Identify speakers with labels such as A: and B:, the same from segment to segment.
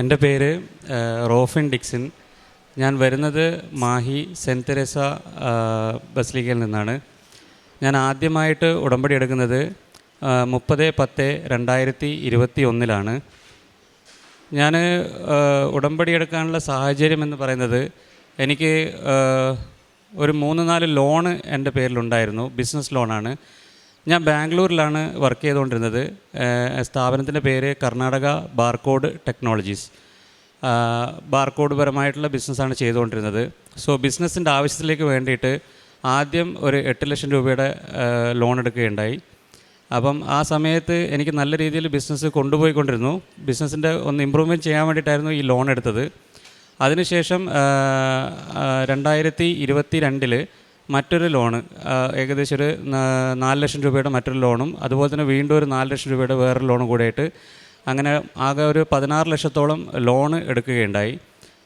A: എന്റെ പേര് റോഫിൻ ഡിക്സിൻ. ഞാൻ വരുന്നത് മാഹി സെന്റ് തെരേസ ബസ്ലിക്കയിൽ നിന്നാണ്. ഞാൻ ആദ്യമായിട്ട് ഉടമ്പടി എടുക്കുന്നത് മുപ്പത് പത്ത് രണ്ടായിരത്തി ഇരുപത്തി ഒന്നിലാണ് ഞാൻ ഉടമ്പടി എടുക്കാനുള്ള സാഹചര്യം എന്ന് പറയുന്നത് എനിക്ക് ഒരു മൂന്ന് നാല് ലോണ് എന്റെ പേരിലുണ്ടായിരുന്നു ബിസിനസ് ലോണാണ്. ഞാൻ ബാംഗ്ലൂരിലാണ് വർക്ക് ചെയ്തുകൊണ്ടിരുന്നത്. സ്ഥാപനത്തിന്റെ പേര് കർണാടക ബാർകോഡ് ടെക്നോളജീസ്. ബാർകോഡ് പരമായിട്ടുള്ള ബിസിനസ്സാണ് ചെയ്തുകൊണ്ടിരുന്നത്. സോ ബിസിനസ്സിന്റെ ആവശ്യത്തിലേക്ക് വേണ്ടിയിട്ട് ആദ്യം ഒരു എട്ട് ലക്ഷം രൂപയുടെ ലോൺ എടുക്കുകയുണ്ടായി. അപ്പം ആ സമയത്ത് എനിക്ക് നല്ല രീതിയിൽ ബിസിനസ് കൊണ്ടുപോയിക്കൊണ്ടിരുന്നു. ബിസിനസ്സിന്റെ ഒന്ന് ഇമ്പ്രൂവ്മെന്റ് ചെയ്യാൻ വേണ്ടിയിട്ടായിരുന്നു ഈ ലോൺ എടുത്തത്. അതിനുശേഷം രണ്ടായിരത്തി ഇരുപത്തി രണ്ടിൽ മറ്റൊരു ലോണ് ഏകദേശം ഒരു നാല് ലക്ഷം രൂപയുടെ മറ്റൊരു ലോണും അതുപോലെ തന്നെ വീണ്ടും ഒരു നാല് ലക്ഷം രൂപയുടെ വേറൊരു ലോണും കൂടിയായിട്ട് അങ്ങനെ ആകെ ഒരു പതിനാറ് ലക്ഷത്തോളം ലോണ് എടുക്കുകയുണ്ടായി.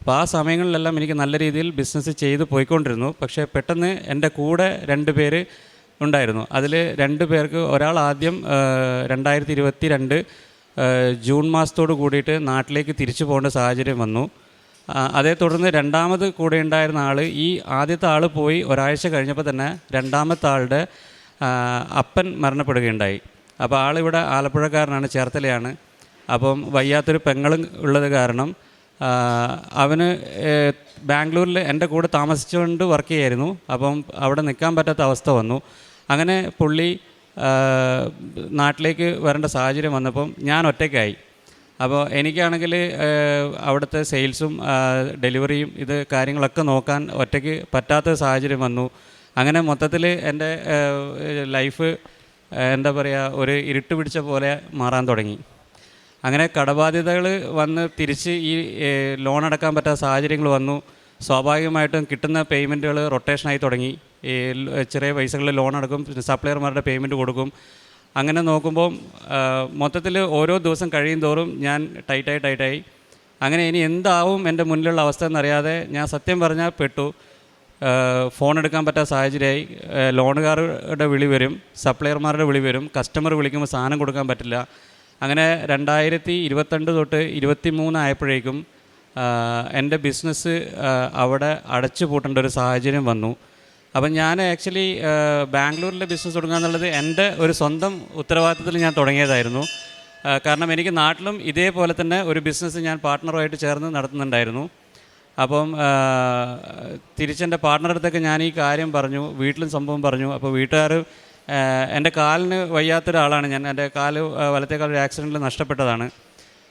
A: അപ്പോൾ ആ സമയങ്ങളിലെല്ലാം എനിക്ക് നല്ല രീതിയിൽ ബിസിനസ് ചെയ്ത് പോയിക്കൊണ്ടിരുന്നു. പക്ഷേ പെട്ടെന്ന് എന്റെ കൂടെ രണ്ട് പേര് ഉണ്ടായിരുന്നു. അതിൽ രണ്ട് പേർക്ക് ഒരാൾ ആദ്യം രണ്ടായിരത്തി ഇരുപത്തി രണ്ട് ജൂൺ മാസത്തോട് കൂടിയിട്ട് നാട്ടിലേക്ക് തിരിച്ചു പോകേണ്ട സാഹചര്യം വന്നു. അതേ തുടർന്ന് രണ്ടാമത് കൂടെ ഉണ്ടായിരുന്ന ആൾ ഈ ആദ്യത്തെ ആൾ പോയി ഒരാഴ്ച കഴിഞ്ഞപ്പോൾ തന്നെ രണ്ടാമത്തെ ആളുടെ അപ്പൻ മരണപ്പെടുകയുണ്ടായി. അപ്പോൾ ആളിവിടെ ആലപ്പുഴക്കാരനാണ് ചേർത്തലയാണ്. അപ്പം വയ്യാത്തൊരു പെങ്ങളും ഉള്ളത് കാരണം അവന് ബാംഗ്ലൂരിൽ എന്റെ കൂടെ താമസിച്ചുകൊണ്ട് വർക്ക് ചെയ്യായിരുന്നു. അപ്പം അവിടെ നിൽക്കാൻ പറ്റാത്ത അവസ്ഥ വന്നു. അങ്ങനെ പുള്ളി നാട്ടിലേക്ക് വരേണ്ട സാഹചര്യം വന്നപ്പം ഞാൻ ഒറ്റയ്ക്കായി. അപ്പോൾ എനിക്കാണെങ്കിൽ അവിടുത്തെ സെയിൽസും ഡെലിവറിയും ഇത് കാര്യങ്ങളൊക്കെ നോക്കാൻ ഒറ്റയ്ക്ക് പറ്റാത്ത സാഹചര്യം വന്നു. അങ്ങനെ മൊത്തത്തിൽ എന്റെ ലൈഫ് എന്താ പറയുക ഒരു ഇരുട്ട് പിടിച്ച പോലെ മാറാൻ തുടങ്ങി. അങ്ങനെ കടബാധ്യതകൾ വന്ന് തിരിച്ച് ഈ ലോൺ അടക്കാൻ പറ്റാത്ത സാഹചര്യങ്ങൾ വന്നു. സ്വാഭാവികമായിട്ടും കിട്ടുന്ന പേയ്മെന്റുകൾ റൊട്ടേഷനായി തുടങ്ങി. ഈ ചെറിയ പൈസകളിൽ ലോൺ അടക്കും സപ്ലയർമാരുടെ പേയ്മെന്റ് കൊടുക്കും. അങ്ങനെ നോക്കുമ്പോൾ മൊത്തത്തിൽ ഓരോ ദിവസം കഴിയും തോറും ഞാൻ ടൈറ്റായി ടൈറ്റായി അങ്ങനെ ഇനി എന്താവും എന്റെ മുന്നിലുള്ള അവസ്ഥ എന്നറിയാതെ ഞാൻ സത്യം പറഞ്ഞാൽ പെട്ടു. ഫോൺ എടുക്കാൻ പറ്റാത്ത സാഹചര്യമായി. ലോണുകാരുടെ വിളി വരും സപ്ലയർമാരുടെ വിളി വരും കസ്റ്റമർ വിളിക്കുമ്പോൾ സാധനം കൊടുക്കാൻ പറ്റില്ല. അങ്ങനെ രണ്ടായിരത്തി ഇരുപത്തിരണ്ട് തൊട്ട് ഇരുപത്തി മൂന്ന് ആയപ്പോഴേക്കും ആഹ് എന്റെ ബിസിനസ് അവിടെ അടച്ചു പൂട്ടേണ്ട ഒരു സാഹചര്യം വന്നു. അപ്പം ഞാൻ ആക്ച്വലി ബാംഗ്ലൂരിലെ ബിസിനസ് തുടങ്ങുക എന്നുള്ളത് എന്റെ ഒരു സ്വന്തം ഉത്തരവാദിത്തത്തിൽ ഞാൻ തുടങ്ങിയതായിരുന്നു. കാരണം എനിക്ക് നാട്ടിലും ഇതേപോലെ തന്നെ ഒരു ബിസിനസ് ഞാൻ പാർട്ട്ണറുമായിട്ട് ചേർന്ന് നടത്തുന്നുണ്ടായിരുന്നു. അപ്പം തിരിച്ചെന്റെ പാർട്ട്ണറുടെ അടുത്തൊക്കെ ഞാൻ ഈ കാര്യം പറഞ്ഞു വീട്ടിലും സംഭവം പറഞ്ഞു. അപ്പോൾ വീട്ടുകാർ എന്റെ കാലിന് വയ്യാത്തൊരാളാണ് ഞാൻ. എന്റെ കാൽ വലത്തേക്കാൾ വലത്തെ ഒരു ആക്സിഡന്റിൽ നഷ്ടപ്പെട്ടതാണ്.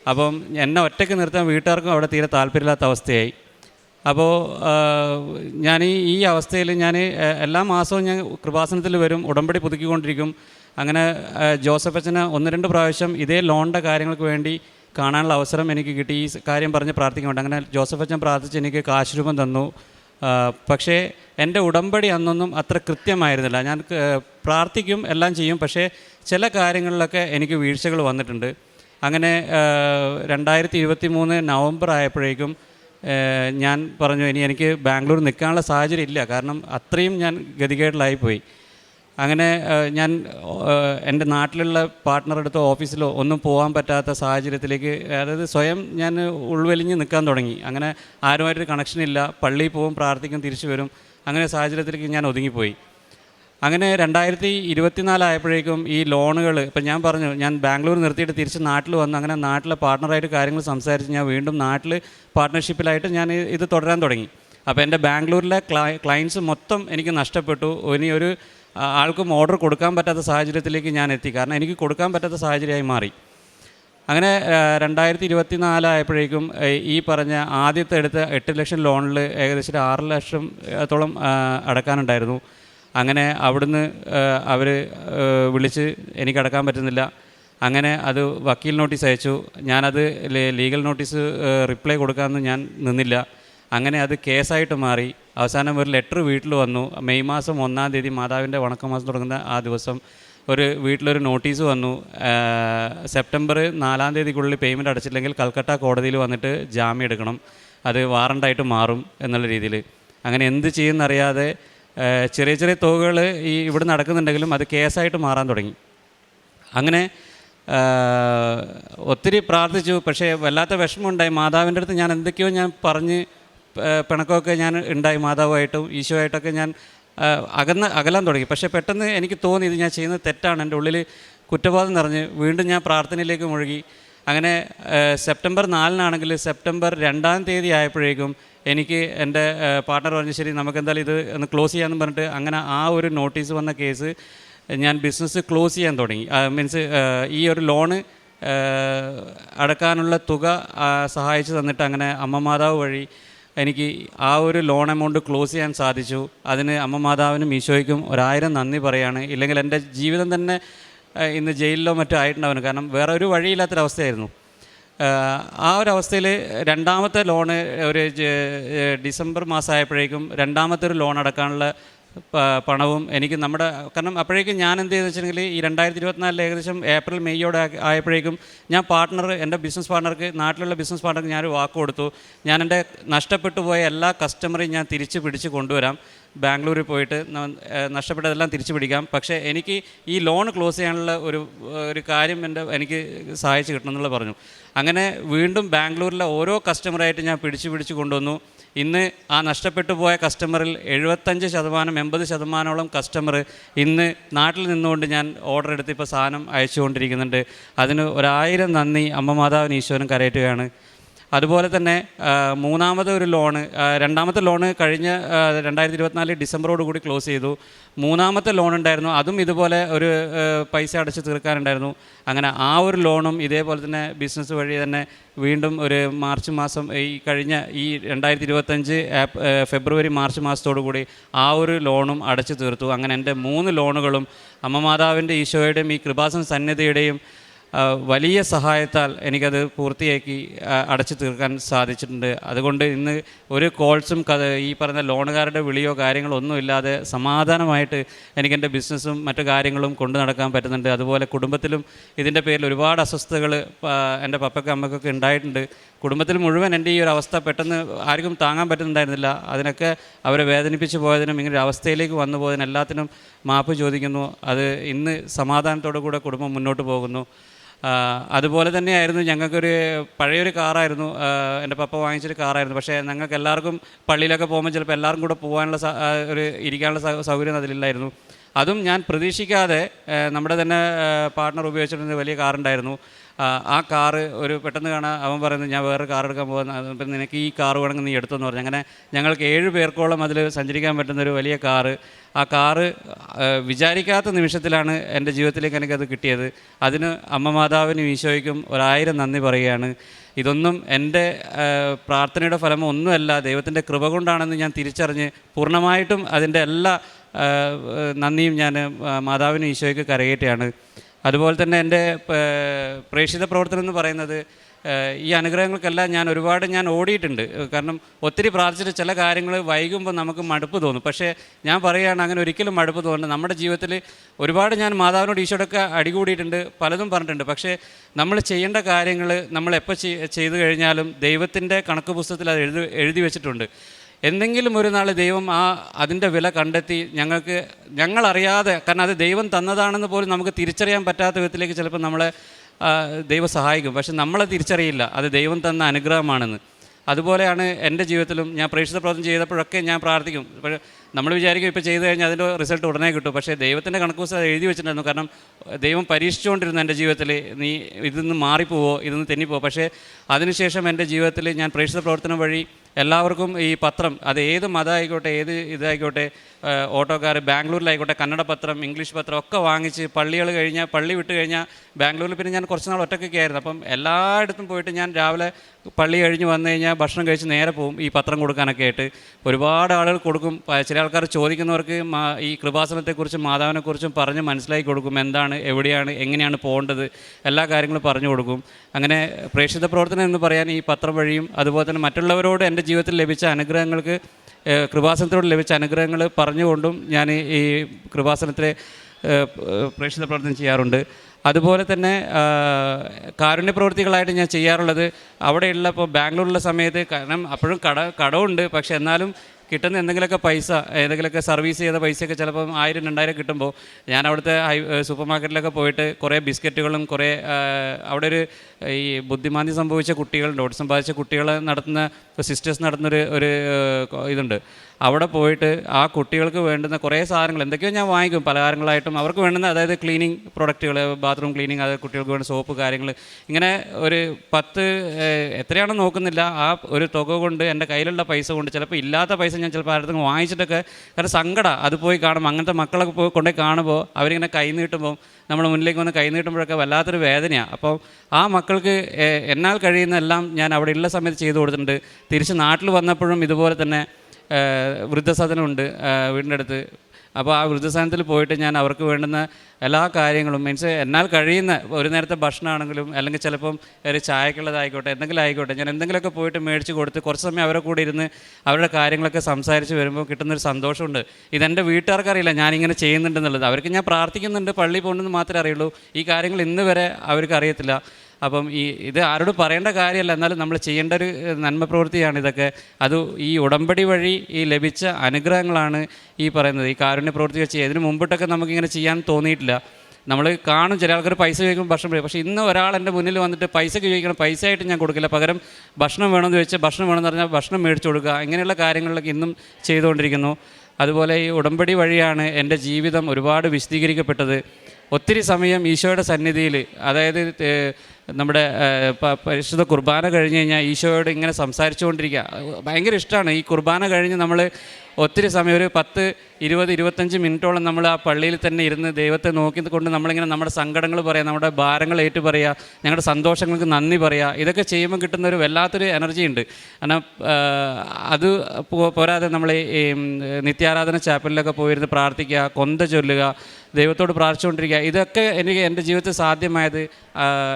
A: അപ്പം എന്നെ ഒറ്റയ്ക്ക് നിർത്താൻ വീട്ടുകാർക്കും അവിടെ തീരെ താല്പര്യമില്ലാത്ത അവസ്ഥയായി. അപ്പോൾ ഞാൻ ഈ അവസ്ഥയിൽ ഞാൻ എല്ലാ മാസവും ഞാൻ കൃപാസനത്തിൽ വരും ഉടമ്പടി പുതുക്കിക്കൊണ്ടിരിക്കും. അങ്ങനെ ജോസഫ് അച്ഛന് ഒന്ന് രണ്ട് പ്രാവശ്യം ഇതേ ലോണിന്റെ കാര്യങ്ങൾക്ക് വേണ്ടി കാണാനുള്ള അവസരം എനിക്ക് കിട്ടി. ഈ കാര്യം പറഞ്ഞ് പ്രാർത്ഥിക്കുന്നുണ്ട്. അങ്ങനെ ജോസഫ് അച്ഛൻ പ്രാർത്ഥിച്ച് എനിക്ക് കാശ് രൂപം തന്നു പക്ഷേ എന്റെ ഉടമ്പടി അന്നൊന്നും അത്ര കൃത്യമായിരുന്നില്ല. ഞാൻ പ്രാർത്ഥിക്കും എല്ലാം ചെയ്യും. പക്ഷേ ചില കാര്യങ്ങളിലൊക്കെ എനിക്ക് വീഴ്ചകൾ വന്നിട്ടുണ്ട്. അങ്ങനെ രണ്ടായിരത്തി ഇരുപത്തി മൂന്ന് നവംബർ ആയപ്പോഴേക്കും ഞാൻ പറഞ്ഞു ഇനി എനിക്ക് ബാംഗ്ലൂർ നിൽക്കാനുള്ള സാഹചര്യം ഇല്ല. കാരണം അത്രയും ഞാൻ ഗതികേടിലായിപ്പോയി അങ്ങനെ ഞാൻ എന്റെ നാട്ടിലുള്ള പാർട്ട്ണറെടുത്ത് ഓഫീസിലോ ഒന്നും പോകാൻ പറ്റാത്ത സാഹചര്യത്തിലേക്ക് അതായത് സ്വയം ഞാൻ ഉൾവലിഞ്ഞ് നിൽക്കാൻ തുടങ്ങി. അങ്ങനെ ആരുമായിട്ടൊരു കണക്ഷൻ ഇല്ല. പള്ളിയിൽ പോകും പ്രാർത്ഥിക്കും തിരിച്ചു വരും. അങ്ങനെ സാഹചര്യത്തിലേക്ക് ഞാൻ ഒതുങ്ങിപ്പോയി. അങ്ങനെ രണ്ടായിരത്തി ഇരുപത്തിനാലായപ്പോഴേക്കും ഈ ലോണുകൾ ഇപ്പം ഞാൻ പറഞ്ഞു ഞാൻ ബാംഗ്ലൂർ നിർത്തിയിട്ട് തിരിച്ച് നാട്ടിൽ വന്നു. അങ്ങനെ നാട്ടിലെ പാർട്ണറായിട്ട് കാര്യങ്ങൾ സംസാരിച്ച് ഞാൻ വീണ്ടും നാട്ടിൽ പാർട്ട്ണർഷിപ്പിലായിട്ട് ഞാൻ ഇത് തുടരാൻ തുടങ്ങി. അപ്പോൾ എന്റെ ബാംഗ്ലൂരിലെ ക്ലൈ ക്ലയൻസ് മൊത്തം എനിക്ക് നഷ്ടപ്പെട്ടു. ഇനി ഒരു ആൾക്കും ഓർഡർ കൊടുക്കാൻ പറ്റാത്ത സാഹചര്യത്തിലേക്ക് ഞാൻ എത്തി. കാരണം എനിക്ക് കൊടുക്കാൻ പറ്റാത്ത സാഹചര്യമായി മാറി. അങ്ങനെ രണ്ടായിരത്തി ഇരുപത്തി നാലായപ്പോഴേക്കും ഈ പറഞ്ഞ ആദ്യത്തെ എടുത്ത എട്ട് ലക്ഷം ലോണിൽ ഏകദേശം ആറ് ലക്ഷം ഏ, അടക്കാനുണ്ടായിരുന്നു. അങ്ങനെ അവിടുന്ന് അവർ വിളിച്ച് എനിക്ക് അടക്കാൻ പറ്റുന്നില്ല. അങ്ങനെ അത് വക്കീൽ നോട്ടീസ് അയച്ചു. ഞാനത് ലീഗൽ നോട്ടീസ് റിപ്ലൈ കൊടുക്കാമെന്ന് ഞാൻ നിന്നില്ല. അങ്ങനെ അത് കേസായിട്ട് മാറി. അവസാനം ഒരു ലെറ്റർ വീട്ടിൽ വന്നു. മെയ് മാസം ഒന്നാം തീയതി മാതാവിന്റെ വണക്കമാസം തുടങ്ങുന്ന ആ ദിവസം ഒരു വീട്ടിലൊരു നോട്ടീസ് വന്നു. സെപ്റ്റംബർ നാലാം തീയതിക്കുള്ളിൽ പേയ്മെന്റ് അടച്ചില്ലെങ്കിൽ കൽക്കട്ട കോടതിയിൽ വന്നിട്ട് ജാമ്യം എടുക്കണം. അത് വാറണ്ടായിട്ട് മാറും എന്നുള്ള രീതിയിൽ. അങ്ങനെ എന്ത് ചെയ്യുമെന്നറിയാതെ ചെറിയ ചെറിയ തുകകൾ ഈ ഇവിടെ നടക്കുന്നുണ്ടെങ്കിലും അത് കേസായിട്ട് മാറാൻ തുടങ്ങി. അങ്ങനെ ഒത്തിരി പ്രാർത്ഥിച്ചു പക്ഷേ വല്ലാത്ത വിഷമമുണ്ടായി. മാതാവിന്റെ അടുത്ത് ഞാൻ എന്തൊക്കെയോ ഞാൻ പറഞ്ഞ് പിണക്കമൊക്കെ ഞാൻ ഉണ്ടായി. മാതാവുമായിട്ടും ഈശോയായിട്ടൊക്കെ ഞാൻ അകന്ന് അകലാൻ തുടങ്ങി. പക്ഷേ പെട്ടെന്ന് എനിക്ക് തോന്നി ഇത് ഞാൻ ചെയ്യുന്നത് തെറ്റാണ്. എന്റെ ഉള്ളിൽ കുറ്റബോധം നിറഞ്ഞ് വീണ്ടും ഞാൻ പ്രാർത്ഥനയിലേക്ക് മുഴുകി. അങ്ങനെ സെപ്റ്റംബർ നാലിനാണെങ്കിൽ സെപ്റ്റംബർ രണ്ടാം തീയതി ആയപ്പോഴേക്കും എനിക്ക് എന്റെ പാർട്ണർ പറഞ്ഞു ശരി നമുക്ക് എന്തായാലും ഇത് ഒന്ന് ക്ലോസ് ചെയ്യാമെന്ന് പറഞ്ഞിട്ട് അങ്ങനെ ആ ഒരു നോട്ടീസ് വന്ന കേസ് ഞാൻ ബിസിനസ് ക്ലോസ് ചെയ്യാൻ തുടങ്ങി. മീൻസ് ഈ ഒരു ലോണ് അടക്കാനുള്ള തുക സഹായിച്ച് തന്നിട്ട് അങ്ങനെ അമ്മ മാതാവ് വഴി എനിക്ക് ആ ഒരു ലോൺ എമൗണ്ട് ക്ലോസ് ചെയ്യാൻ സാധിച്ചു. അതിന് അമ്മ മാതാവിനും ഈശോയ്ക്കും ഒരായിരം നന്ദി പറയാണ്. ഇല്ലെങ്കിൽ എന്റെ ജീവിതം തന്നെ ഇന്ന് ജയിലിലോ മറ്റോ ആയിട്ടുണ്ടാവുന്നു കാരണം വേറെ ഒരു വഴിയില്ലാത്തൊരവസ്ഥയായിരുന്നു. ആ ഒരു അവസ്ഥയിൽ രണ്ടാമത്തെ ലോണ് ഒരു ഡിസംബർ മാസമായപ്പോഴേക്കും രണ്ടാമത്തെ ഒരു ലോൺ അടക്കാനുള്ള പണവും എനിക്ക് നമ്മുടെ കാരണം അപ്പോഴേക്കും ഞാൻ എന്ത് ചെയ്തെന്ന് വെച്ചിട്ടുണ്ടെങ്കിൽ ഈ രണ്ടായിരത്തി ഇരുപത്തിനാലിൽ ഏകദേശം ഏപ്രിൽ മെയ്യോടെ ആയപ്പോഴേക്കും ഞാൻ പാർട്ണർ എന്റെ ബിസിനസ് പാർട്ണർക്ക് നാട്ടിലുള്ള ബിസിനസ് പാർട്ണർക്ക് ഞാനൊരു വാക്ക് കൊടുത്തു. ഞാൻ എന്റെ നഷ്ടപ്പെട്ടു പോയ എല്ലാ കസ്റ്റമറെയും ഞാൻ തിരിച്ച് പിടിച്ച് കൊണ്ടുവരാം. ബാംഗ്ലൂരിൽ പോയിട്ട് നഷ്ടപ്പെട്ടതെല്ലാം തിരിച്ചു പിടിക്കാം. പക്ഷേ എനിക്ക് ഈ ലോൺ ക്ലോസ് ചെയ്യാനുള്ള ഒരു ഒരു കാര്യം എന്റെ എനിക്ക് സഹായിച്ച് കിട്ടണം എന്നുള്ളത് പറഞ്ഞു. അങ്ങനെ വീണ്ടും ബാംഗ്ലൂരിലെ ഓരോ കസ്റ്റമറായിട്ട് ഞാൻ പിടിച്ചു പിടിച്ച് കൊണ്ടുവന്നു. ഇന്ന് ആ നഷ്ടപ്പെട്ടു പോയ കസ്റ്റമറിൽ എഴുപത്തഞ്ച് ശതമാനം എൺപത് ശതമാനോളം കസ്റ്റമർ ഇന്ന് നാട്ടിൽ നിന്നുകൊണ്ട് ഞാൻ ഓർഡർ എടുത്ത് ഇപ്പോൾ സാധനം അയച്ചുകൊണ്ടിരിക്കുന്നുണ്ട്. അതിന് ഒരായിരം നന്ദി. അമ്മ മാതാവിന് ഈശ്വരൻ കരയറ്റുകയാണ്. അതുപോലെ തന്നെ മൂന്നാമത് ഒരു ലോണ് രണ്ടാമത്തെ ലോണ് കഴിഞ്ഞ രണ്ടായിരത്തി ഇരുപത്തിനാല് ഡിസംബറോട് കൂടി ക്ലോസ് ചെയ്തു. മൂന്നാമത്തെ ലോൺ ഉണ്ടായിരുന്നു. അതും ഇതുപോലെ ഒരു പൈസ അടച്ച് തീർക്കാനുണ്ടായിരുന്നു. അങ്ങനെ ആ ഒരു ലോണും ഇതേപോലെ തന്നെ ബിസിനസ് വഴി തന്നെ വീണ്ടും ഒരു മാർച്ച് മാസം ഈ കഴിഞ്ഞ ഈ രണ്ടായിരത്തി ഇരുപത്തഞ്ച് ഫെബ്രുവരി മാർച്ച് മാസത്തോടു കൂടി ആ ഒരു ലോണും അടച്ചു തീർത്തു. അങ്ങനെ എന്റെ മൂന്ന് ലോണുകളും അമ്മമാതാവിന്റെ ഈശോയുടെയും ഈ കൃപാസൻ സന്നിധിയുടെയും വലിയ സഹായത്താൽ എനിക്കത് പൂർത്തിയാക്കി അടച്ചു തീർക്കാൻ സാധിച്ചിട്ടുണ്ട്. അതുകൊണ്ട് ഇന്ന് ഒരു കോൾസും ഈ പറഞ്ഞ ലോണുകാരുടെ വിളിയോ കാര്യങ്ങളോ ഒന്നും ഇല്ലാതെ സമാധാനമായിട്ട് എനിക്ക് എന്റെ ബിസിനസ്സും മറ്റു കാര്യങ്ങളും കൊണ്ടു നടക്കാൻ പറ്റുന്നുണ്ട്. അതുപോലെ കുടുംബത്തിലും ഇതിന്റെ പേരിൽ ഒരുപാട് അസ്വസ്ഥതകൾ എന്റെ പപ്പയ്ക്കും അമ്മയ്ക്കൊക്കെ ഉണ്ടായിട്ടുണ്ട്. കുടുംബത്തിൽ മുഴുവൻ എന്റെ ഈ ഒരു അവസ്ഥ പെട്ടെന്ന് ആർക്കും താങ്ങാൻ പറ്റുന്നുണ്ടായിരുന്നില്ല. അതിനൊക്കെ അവരെ വേദനിപ്പിച്ച് പോയതിനും ഇങ്ങനെ ഒരു അവസ്ഥയിലേക്ക് വന്നു പോയതിനും എല്ലാത്തിനും മാപ്പ് ചോദിക്കുന്നു. അത് ഇന്ന് സമാധാനത്തോടു കൂടെ കുടുംബം മുന്നോട്ട് പോകുന്നു. അതുപോലെ തന്നെയായിരുന്നു ഞങ്ങൾക്കൊരു പഴയൊരു കാറായിരുന്നു. എന്റെ പപ്പ വാങ്ങിച്ചൊരു കാറായിരുന്നു. പക്ഷേ ഞങ്ങൾക്ക് എല്ലാവർക്കും പള്ളിയിലൊക്കെ പോകുമ്പോൾ ചിലപ്പോൾ എല്ലാവർക്കും കൂടെ പോകാനുള്ള ഒരു ഇരിക്കാനുള്ള സൗകര്യം അതിലില്ലായിരുന്നു. അതും ഞാൻ പ്രതീക്ഷിക്കാതെ നമ്മുടെ തന്നെ പാർട്ട്ണർ ഉപയോഗിച്ചിരുന്ന വലിയ കാറുണ്ടായിരുന്നു ആ, കാറ് ഒരു പെട്ടെന്ന് കാണാൻ അവൻ പറയുന്നത് ഞാൻ വേറെ കാർ എടുക്കാൻ പോകുന്ന അപ്പം നിനക്ക് ഈ കാർ വേണമെങ്കിൽ നീ എടുത്തെന്ന് പറഞ്ഞു. അങ്ങനെ ഞങ്ങൾക്ക് ഏഴ് പേർക്കോളം അതിൽ സഞ്ചരിക്കാൻ പറ്റുന്ന ഒരു വലിയ കാറ്. ആ കാറ് വിചാരിക്കാത്ത നിമിഷത്തിലാണ് എന്റെ ജീവിതത്തിലേക്ക് എനിക്കത് കിട്ടിയത്. അതിന് അമ്മ മാതാവിനും ഈശോയ്ക്കും ഒരായിരം നന്ദി പറയുകയാണ്. ഇതൊന്നും എന്റെ പ്രാർത്ഥനയുടെ ഫലമോ ഒന്നുമല്ല ദൈവത്തിന്റെ കൃപ കൊണ്ടാണെന്ന് ഞാൻ തിരിച്ചറിഞ്ഞ് പൂർണമായിട്ടും അതിന്റെ എല്ലാ നന്ദിയും ഞാൻ മാതാവിനും ഈശോയ്ക്ക് കരകയറ്റുകയാണ്. അതുപോലെ തന്നെ എന്റെ പ്രേക്ഷിത പ്രവർത്തനം എന്ന് പറയുന്നത് ഈ അനുഗ്രഹങ്ങൾക്കെല്ലാം ഞാൻ ഒരുപാട് ഞാൻ ഓടിയിട്ടുണ്ട്. കാരണം ഒത്തിരി പ്രാർത്ഥിച്ചിട്ട് ചില കാര്യങ്ങൾ വൈകുമ്പോൾ നമുക്ക് മടുപ്പ് തോന്നും. പക്ഷേ ഞാൻ പറയുകയാണ് അങ്ങനെ ഒരിക്കലും മടുപ്പ് തോന്നുന്നത് നമ്മുടെ ജീവിതത്തിൽ ഒരുപാട് ഞാൻ മാതാവിനോട് ഈശോടൊക്കെ അടികൂടിയിട്ടുണ്ട് പലതും പറഞ്ഞിട്ടുണ്ട്. പക്ഷേ നമ്മൾ ചെയ്യേണ്ട കാര്യങ്ങൾ നമ്മൾ എപ്പോൾ ചെയ്തു കഴിഞ്ഞാലും ദൈവത്തിന്റെ കണക്ക് പുസ്തകത്തിൽ അത് എഴുതി എഴുതി വെച്ചിട്ടുണ്ട്. എന്തെങ്കിലും ഒരു നാൾ ദൈവം ആ അതിന്റെ വില കണ്ടെത്തി ഞങ്ങൾക്ക് ഞങ്ങളറിയാതെ കാരണം അത് ദൈവം തന്നതാണെന്ന് പോലും നമുക്ക് തിരിച്ചറിയാൻ പറ്റാത്ത വിധത്തിലേക്ക് ചിലപ്പോൾ നമ്മളെ ദൈവം സഹായിക്കും. പക്ഷെ നമ്മളെ തിരിച്ചറിയില്ല. അത് ദൈവം തന്ന അനുഗ്രഹമാണെന്ന്. അതുപോലെയാണ് എന്റെ ജീവിതത്തിലും ഞാൻ പ്രേക്ഷിത പ്രവർത്തനം ചെയ്തപ്പോഴൊക്കെ ഞാൻ പ്രാർത്ഥിക്കും. ഇപ്പോൾ നമ്മൾ വിചാരിക്കും ഇപ്പോൾ ചെയ്തു കഴിഞ്ഞാൽ അതിന്റെ റിസൾട്ട് ഉടനെ കിട്ടും. പക്ഷേ ദൈവത്തിന്റെ കണക്ക് അത് എഴുതി വെച്ചിട്ടുണ്ടായിരുന്നു. കാരണം ദൈവം പരീക്ഷിച്ചുകൊണ്ടിരുന്നു എന്റെ ജീവിതത്തിൽ നീ ഇതിന്ന് മാറിപ്പോവോ ഇതിൽ നിന്ന് തെന്നിപ്പോവോ? പക്ഷേ അതിനുശേഷം എന്റെ ജീവിതത്തിൽ ഞാൻ പ്രേക്ഷിത പ്രവർത്തനം വഴി എല്ലാവർക്കും ഈ പത്രം അത് ഏത് മതമായിക്കോട്ടെ ഏത് ഇതായിക്കോട്ടെ ഓട്ടോക്കാർ ബാംഗ്ലൂരിലായിക്കോട്ടെ കന്നഡ പത്രം ഇംഗ്ലീഷ് പത്രം ഒക്കെ വാങ്ങിച്ച് പള്ളികൾ കഴിഞ്ഞാൽ പള്ളി വിട്ട് കഴിഞ്ഞാൽ ബാംഗ്ലൂരിൽ പിന്നെ ഞാൻ കുറച്ച് നാൾ ഒറ്റയ്ക്കൊക്കെ ആയിരുന്നു. അപ്പം എല്ലായിടത്തും പോയിട്ട് ഞാൻ രാവിലെ പള്ളി കഴിഞ്ഞ് വന്നു കഴിഞ്ഞാൽ ഭക്ഷണം കഴിച്ച് നേരെ പോവും ഈ പത്രം കൊടുക്കാനൊക്കെ ആയിട്ട്. ഒരുപാട് ആളുകൾ കൊടുക്കും ചില ആൾക്കാർ ചോദിക്കുന്നവർക്ക് ഈ കൃപാസനത്തെക്കുറിച്ചും മാതാവിനെക്കുറിച്ചും പറഞ്ഞ് മനസ്സിലാക്കി കൊടുക്കും. എന്താണ് എവിടെയാണ് എങ്ങനെയാണ് പോകേണ്ടത്? എല്ലാ കാര്യങ്ങളും പറഞ്ഞു കൊടുക്കും. അങ്ങനെ പ്രേക്ഷിത പ്രവർത്തനം എന്ന് പറയാൻ ഈ പത്രം വഴിയും അതുപോലെ തന്നെ മറ്റുള്ളവരോട് എന്റെ ജീവിതത്തിൽ ലഭിച്ച അനുഗ്രഹങ്ങൾക്ക് ഏഹ്, കൃപാസനത്തോട് ലഭിച്ച അനുഗ്രഹങ്ങൾ പറഞ്ഞുകൊണ്ടും ഞാൻ ഈ- കൃപാസനത്തിലെ പ്രേക്ഷിത പ്രവർത്തനം ചെയ്യാറുണ്ട്. അതുപോലെ തന്നെ കാരുണ്യ പ്രവൃത്തികളായിട്ട് ഞാൻ ചെയ്യാറുള്ളത് അവിടെയുള്ള ഇപ്പോൾ ബാംഗ്ലൂരിലുള്ള സമയത്ത് കാരണം അപ്പോഴും കട കടമുണ്ട് പക്ഷെ എന്നാലും കിട്ടുന്ന എന്തെങ്കിലുമൊക്കെ പൈസ ഏതെങ്കിലുമൊക്കെ സർവീസ് ചെയ്ത പൈസയൊക്കെ ചിലപ്പം ആയിരം രണ്ടായിരം കിട്ടുമ്പോൾ ഞാൻ അവിടുത്തെ സൂപ്പർ മാർക്കറ്റിലൊക്കെ പോയിട്ട് കുറേ ബിസ്ക്കറ്റുകളും കുറേ അവിടെ ഒരു ഈ ബുദ്ധിമാന്ദ്യം സംഭവിച്ച കുട്ടികളുണ്ട് ഓട്ടിസം ബാധിച്ച കുട്ടികൾ നടത്തുന്ന സിസ്റ്റേഴ്സ് നടത്തുന്നൊരു ഒരു ഇതുണ്ട്. അവിടെ പോയിട്ട് ആ കുട്ടികൾക്ക് വേണ്ടുന്ന കുറേ സാധനങ്ങൾ എന്തൊക്കെയോ ഞാൻ വാങ്ങിക്കും. പലഹാരങ്ങളായിട്ടും അവർക്ക് വേണ്ടുന്ന അതായത് ക്ലീനിങ് പ്രൊഡക്റ്റുകൾ ബാത്റൂം ക്ലീനിങ് അത് കുട്ടികൾക്ക് വേണ്ട സോപ്പ് കാര്യങ്ങൾ. ഇങ്ങനെ ഒരു പത്ത് എത്രയാണോ നോക്കുന്നില്ല. ആ ഒരു തുക കൊണ്ട് എന്റെ കയ്യിലുള്ള പൈസ കൊണ്ട് ചിലപ്പോൾ ഇല്ലാത്ത പൈസ ഞാൻ ചിലപ്പോൾ ആരുടെ വാങ്ങിച്ചിട്ടൊക്കെ കാരണം സങ്കട. അത് പോയി കാണും അങ്ങനത്തെ മക്കളൊക്കെ പോയി കൊണ്ടേ കാണുമ്പോൾ അവരിങ്ങനെ കൈ നീട്ടുമ്പോൾ നമ്മൾ മുന്നിലേക്ക് വന്ന് കൈ നീട്ടുമ്പോഴൊക്കെ വല്ലാത്തൊരു വേദനയാണ് അപ്പോൾ ആ മക്കൾക്ക് എന്നാൽ കഴിയുന്ന എല്ലാം ഞാൻ അവിടെ ഉള്ള സമയത്ത് ചെയ്തു കൊടുത്തിട്ടുണ്ട്. തിരിച്ച് നാട്ടിൽ വന്നപ്പോഴും ഇതുപോലെ തന്നെ വൃദ്ധസദനമുണ്ട് വീടിന്റെ അടുത്ത് അപ്പോൾ ആ വൃദ്ധസദനത്തിൽ പോയിട്ട് ഞാൻ അവർക്ക് വേണ്ടുന്ന എല്ലാ കാര്യങ്ങളും മീൻസ് എന്നാൽ കഴിയുന്ന ഒരു നേരത്തെ ഭക്ഷണമാണെങ്കിലും അല്ലെങ്കിൽ ചിലപ്പം ഒരു ചായക്കുള്ളതായിക്കോട്ടെ എന്തെങ്കിലും ആയിക്കോട്ടെ ഞാൻ എന്തെങ്കിലുമൊക്കെ പോയിട്ട് മേടിച്ച് കൊടുത്ത് കുറച്ച് സമയം അവരെ കൂടെ ഇരുന്ന് അവരുടെ കാര്യങ്ങളൊക്കെ സംസാരിച്ച് വരുമ്പോൾ കിട്ടുന്നൊരു സന്തോഷമുണ്ട്. ഇതെന്റെ വീട്ടുകാർക്കറിയില്ല ഞാനിങ്ങനെ ചെയ്യുന്നുണ്ടെന്നുള്ളത്. അവർക്ക് ഞാൻ പ്രാർത്ഥിക്കുന്നുണ്ട് പള്ളി പോകുന്നെന്ന് മാത്രമേ അറിയുള്ളൂ. ഈ കാര്യങ്ങൾ ഇന്ന് വരെ അവർക്ക് അറിയത്തില്ല അപ്പം ഈ ഇത് ആരോട് പറയേണ്ട കാര്യമല്ല. എന്നാലും നമ്മൾ ചെയ്യേണ്ട ഒരു നന്മ പ്രവൃത്തിയാണ് ഇതൊക്കെ. അത് ഈ ഉടമ്പടി വഴി ഈ ലഭിച്ച അനുഗ്രഹങ്ങളാണ് ഈ പറയുന്നത്. ഈ കാരുണ്യ പ്രവൃത്തികൾ ചെയ്യുക. ഇതിന് മുമ്പിട്ടൊക്കെ നമുക്കിങ്ങനെ ചെയ്യാൻ തോന്നിയിട്ടില്ല. നമ്മൾ കാണും ചില ആൾക്കാർ പൈസ ചോദിക്കുമ്പോൾ ഭക്ഷണം പറയും പക്ഷേ ഇന്ന് ഒരാൾ എന്റെ മുന്നിൽ വന്നിട്ട് പൈസയ്ക്ക് ചോദിക്കണം. പൈസ ആയിട്ട് ഞാൻ കൊടുക്കില്ല. പകരം ഭക്ഷണം വേണമെന്ന് ചോദിച്ചാൽ ഭക്ഷണം വേണമെന്ന് പറഞ്ഞാൽ ഭക്ഷണം മേടിച്ചു കൊടുക്കുക. ഇങ്ങനെയുള്ള കാര്യങ്ങളിലൊക്കെ ഇന്നും ചെയ്തുകൊണ്ടിരിക്കുന്നു. അതുപോലെ ഈ ഉടമ്പടി വഴിയാണ് എന്റെ ജീവിതം ഒരുപാട് വിശദീകരിക്കപ്പെട്ടത്. ഒത്തിരി സമയം ഈശോയുടെ സന്നിധിയിൽ അതായത് നമ്മുടെ പരിശുദ്ധ കുർബാന കഴിഞ്ഞ് കഴിഞ്ഞാൽ ഈശോയോട് ഇങ്ങനെ സംസാരിച്ചുകൊണ്ടിരിക്കുക. ഭയങ്കര ഇഷ്ടമാണ്. ഈ കുർബാന കഴിഞ്ഞ് നമ്മൾ ഒത്തിരി സമയം ഒരു പത്ത് ഇരുപത് ഇരുപത്തഞ്ച് മിനിറ്റോളം നമ്മൾ ആ പള്ളിയിൽ തന്നെ ഇരുന്ന് ദൈവത്തെ നോക്കിക്കൊണ്ട് നമ്മളിങ്ങനെ നമ്മുടെ സങ്കടങ്ങൾ പറയുക നമ്മുടെ ഭാരങ്ങൾ ഏറ്റു പറയുക ഞങ്ങളുടെ സന്തോഷങ്ങൾക്ക് നന്ദി പറയുക ഇതൊക്കെ ചെയ്യുമ്പോൾ കിട്ടുന്ന ഒരു വല്ലാത്തൊരു എനർജി ഉണ്ട്. കാരണം അത് പോരാതെ നമ്മൾ ഈ നിത്യാരാധന ചാപ്പലിലൊക്കെ പോയിരുന്ന് പ്രാർത്ഥിക്കുക കൊന്ത ചൊല്ലുക ദൈവത്തോട് പ്രാർത്ഥിച്ചുകൊണ്ടിരിക്കുക. ഇതൊക്കെ എനിക്ക് എന്റെ ജീവിതത്തിൽ സാധ്യമായത്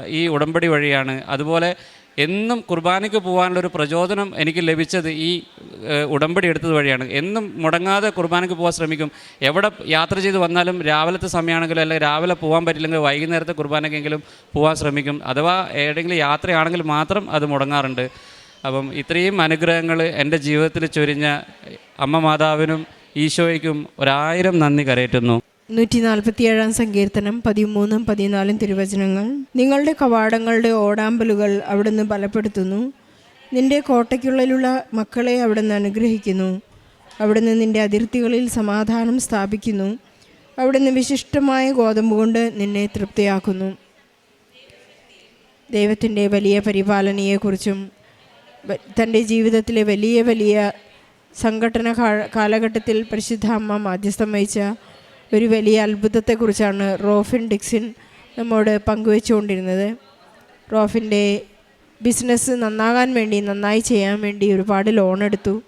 A: ഈ ഉടമ്പടി വഴിയാണ്. അതുപോലെ എന്നും കുർബാനയ്ക്ക് പോകാനുള്ളൊരു പ്രചോദനം എനിക്ക് ലഭിച്ചത് ഈ ഉടമ്പടി എടുത്തത് വഴിയാണ്. എന്നും മുടങ്ങാതെ കുർബാനയ്ക്ക് പോകാൻ ശ്രമിക്കും. എവിടെ യാത്ര ചെയ്ത് വന്നാലും രാവിലത്തെ സമയമാണെങ്കിലും അല്ലെങ്കിൽ രാവിലെ പോകാൻ പറ്റില്ലെങ്കിൽ വൈകുന്നേരത്തെ കുർബാനയ്ക്കെങ്കിലും പോകാൻ ശ്രമിക്കും. അഥവാ ഏതെങ്കിലും യാത്രയാണെങ്കിൽ മാത്രം അത് മുടങ്ങാറുണ്ട്. അപ്പം ഇത്രയും അനുഗ്രഹങ്ങൾ എന്റെ ജീവിതത്തിൽ ചൊരിഞ്ഞ അമ്മ മാതാവിനും ഈശോയ്ക്കും ഒരായിരം നന്ദി കരയറ്റുന്നു.
B: നൂറ്റി നാൽപ്പത്തിയേഴാം സങ്കീർത്തനം പതിമൂന്നും പതിനാലും തിരുവചനങ്ങൾ. നിങ്ങളുടെ കവാടങ്ങളുടെ ഓടാമ്പലുകൾ അവിടുന്ന് ബലപ്പെടുത്തുന്നു. നിന്റെ കോട്ടയ്ക്കുള്ളിലുള്ള മക്കളെ അവിടുന്ന് അനുഗ്രഹിക്കുന്നു. അവിടുന്ന് നിന്റെ അതിർത്തികളിൽ സമാധാനം സ്ഥാപിക്കുന്നു. അവിടുന്ന് വിശിഷ്ടമായ ഗോതമ്പ് കൊണ്ട് നിന്നെ തൃപ്തിയാക്കുന്നു. ദൈവത്തിന്റെ വലിയ പരിപാലനയെക്കുറിച്ചും തന്റെ ജീവിതത്തിലെ വലിയ വലിയ സംഘടന കാലഘട്ടത്തിൽ പരിശുദ്ധ അമ്മ മാധ്യസ്ഥം വഹിച്ച ഒരു വലിയ അത്ഭുതത്തെക്കുറിച്ചാണ് റോഫിൻ ഡിക്സിൻ നമ്മോട് പങ്കുവെച്ചുകൊണ്ടിരുന്നത്. റോഫിന്റെ ബിസിനസ് നന്നാകാൻ വേണ്ടി നന്നായി ചെയ്യാൻ വേണ്ടി ഒരുപാട് ലോൺ എടുത്തു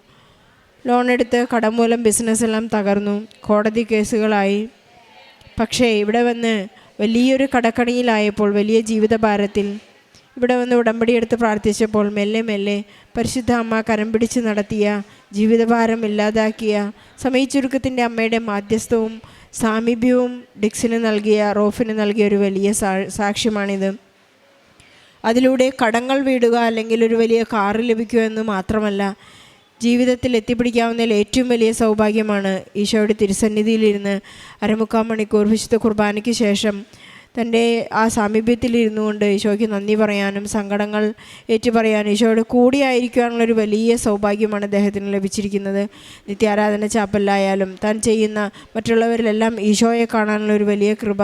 B: ലോൺ എടുത്ത് കടം മൂലം ബിസിനസ്സെല്ലാം തകർന്നു കോടതി കേസുകളായി. പക്ഷേ ഇവിടെ വന്ന് വലിയൊരു കടക്കണിയിലായപ്പോൾ വലിയ ജീവിതഭാരത്തിൽ ഇവിടെ വന്ന് ഉടമ്പടി എടുത്ത് പ്രാർത്ഥിച്ചപ്പോൾ മെല്ലെ മെല്ലെ പരിശുദ്ധ അമ്മ കരം പിടിച്ച് നടത്തിയ ജീവിതഭാരം ഇല്ലാതാക്കിയ സമയച്ചുരുക്കത്തിന്റെ അമ്മയുടെ മാധ്യസ്ഥവും സാമീപ്യവും ഡിക്സിന് നൽകിയ റോഫിന് നൽകിയ ഒരു വലിയ സാക്ഷ്യമാണിത്. അതിലൂടെ കടങ്ങൾ വീടുക അല്ലെങ്കിൽ ഒരു വലിയ കാറ് ലഭിക്കുക എന്ന് മാത്രമല്ല ജീവിതത്തിൽ എത്തിപ്പിടിക്കാവുന്നതിൽ ഏറ്റവും വലിയ സൗഭാഗ്യമാണ് ഈശോയുടെ തിരുസന്നിധിയിലിരുന്ന് അരമുക്കാൽ മണിക്കൂർ വിശുദ്ധ കുർബാനയ്ക്ക് ശേഷം തന്റെ ആ സാമീപ്യത്തിലിരുന്നു കൊണ്ട് ഈശോയ്ക്ക് നന്ദി പറയാനും സങ്കടങ്ങൾ ഏറ്റുപറയാനും ഈശോയുടെ കൂടിയായിരിക്കാനുള്ളൊരു വലിയ സൗഭാഗ്യമാണ് അദ്ദേഹത്തിന് ലഭിച്ചിരിക്കുന്നത്. നിത്യാരാധന ചാപ്പലിലായാലും താൻ ചെയ്യുന്ന മറ്റുള്ളവരിലെല്ലാം ഈശോയെ കാണാനുള്ള ഒരു വലിയ കൃപ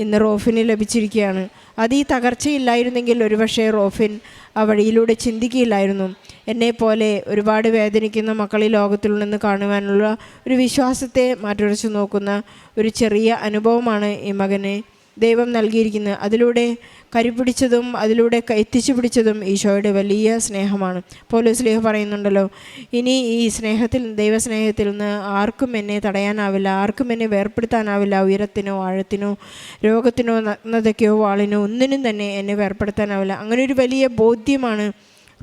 B: ഇന്ന് റോഫിന് ലഭിച്ചിരിക്കുകയാണ്. അത് ഈ തകർച്ചയില്ലായിരുന്നെങ്കിൽ ഒരുപക്ഷെ റോഫിൻ ആ വഴിയിലൂടെ ചിന്തിക്കില്ലായിരുന്നു എന്നെപ്പോലെ ഒരുപാട് വേദനിക്കുന്ന മക്കൾ ഈ ലോകത്തിലുണ്ടെന്ന് കാണുവാനുള്ള ഒരു വിശ്വാസത്തെ മാറ്റുരച്ച് നോക്കുന്ന ഒരു ചെറിയ അനുഭവമാണ് ഈ മകനെ. ദൈവം നൽകിയിരിക്കുന്നത് അതിലൂടെ കരിപിടിച്ചതും അതിലൂടെ എത്തിച്ചു പിടിച്ചതും ഈശോയുടെ വലിയ സ്നേഹമാണ്. പോലീസ് ലേഖ പറയുന്നുണ്ടല്ലോ ഇനി ഈ സ്നേഹത്തിൽ ദൈവസ്നേഹത്തിൽ നിന്ന് ആർക്കും എന്നെ തടയാനാവില്ല ആർക്കും എന്നെ വേർപ്പെടുത്താനാവില്ല. ഉയരത്തിനോ ആഴത്തിനോ രോഗത്തിനോ നഗ്നതയ്ക്കോ വാളിനോ ഒന്നിനും തന്നെ എന്നെ വേർപ്പെടുത്താനാവില്ല. അങ്ങനെ ഒരു വലിയ ബോധ്യമാണ്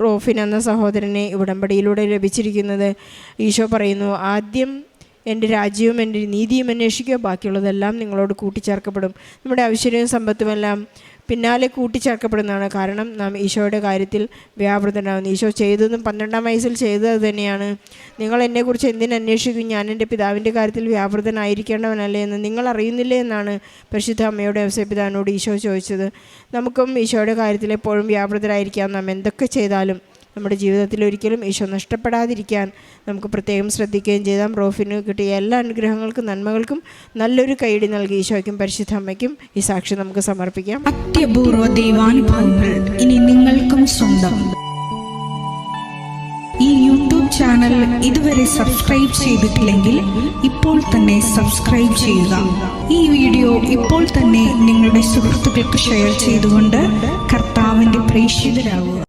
B: റോഫിൻ എന്ന സഹോദരനെ ഉടമ്പടിയിലൂടെ ലഭിച്ചിരിക്കുന്നത്. ഈശോ പറയുന്നു ആദ്യം എന്റെ രാജ്യവും എന്റെ നീതിയും അന്വേഷിക്കുക ബാക്കിയുള്ളതെല്ലാം നിങ്ങളോട് കൂട്ടിച്ചേർക്കപ്പെടും. നമ്മുടെ ഐശ്വര്യവും സമ്പത്തുമെല്ലാം പിന്നാലെ കൂട്ടിച്ചേർക്കപ്പെടുന്നതാണ് കാരണം നാം ഈശോയുടെ കാര്യത്തിൽ വ്യാപൃതനാകുന്നു. ഈശോ ചെയ്തതും പന്ത്രണ്ടാം വയസ്സിൽ ചെയ്തത് തന്നെയാണ്. നിങ്ങൾ എന്നെക്കുറിച്ച് എന്തിനന്വേഷിക്കും ഞാൻ എന്റെ പിതാവിന്റെ കാര്യത്തിൽ വ്യാപൃതനായിരിക്കേണ്ടവനല്ലേ എന്ന് നിങ്ങൾ അറിയുന്നില്ലേ എന്നാണ് പരിശുദ്ധ അമ്മയോട് പിതാവിനോട് ഈശോ ചോദിച്ചത്. നമുക്കും ഈശോയുടെ കാര്യത്തിൽ എപ്പോഴും വ്യാപൃതരായിരിക്കാം. നാം എന്തൊക്കെ ചെയ്താലും നമ്മുടെ ജീവിതത്തിൽ ഒരിക്കലും ഈശോ നഷ്ടപ്പെടാതിരിക്കാൻ നമുക്ക് പ്രത്യേകം ശ്രദ്ധിക്കുകയും ചെയ്താൽ റോഫിന് കിട്ടിയ എല്ലാ അനുഗ്രഹങ്ങൾക്കും നന്മകൾക്കും നല്ലൊരു കൈയടി നൽകി ഈശോയ്ക്കും പരിശുദ്ധ അമ്മയ്ക്കും ഈ സാക്ഷി നമുക്ക് സമർപ്പിക്കാം.
C: അത്യപൂർവ ദൈവാനുഭവങ്ങൾ ഇനി നിങ്ങൾക്കും സ്വന്തം. ഈ യൂട്യൂബ് ചാനൽ ഇതുവരെ സബ്സ്ക്രൈബ് ചെയ്തിട്ടില്ലെങ്കിൽ ഇപ്പോൾ തന്നെ സബ്സ്ക്രൈബ് ചെയ്യുക. ഈ വീഡിയോ ഇപ്പോൾ തന്നെ നിങ്ങളുടെ സുഹൃത്തുക്കൾക്ക് ഷെയർ ചെയ്തുകൊണ്ട് കർത്താവിന്റെ പ്രേക്ഷിതരാകുക.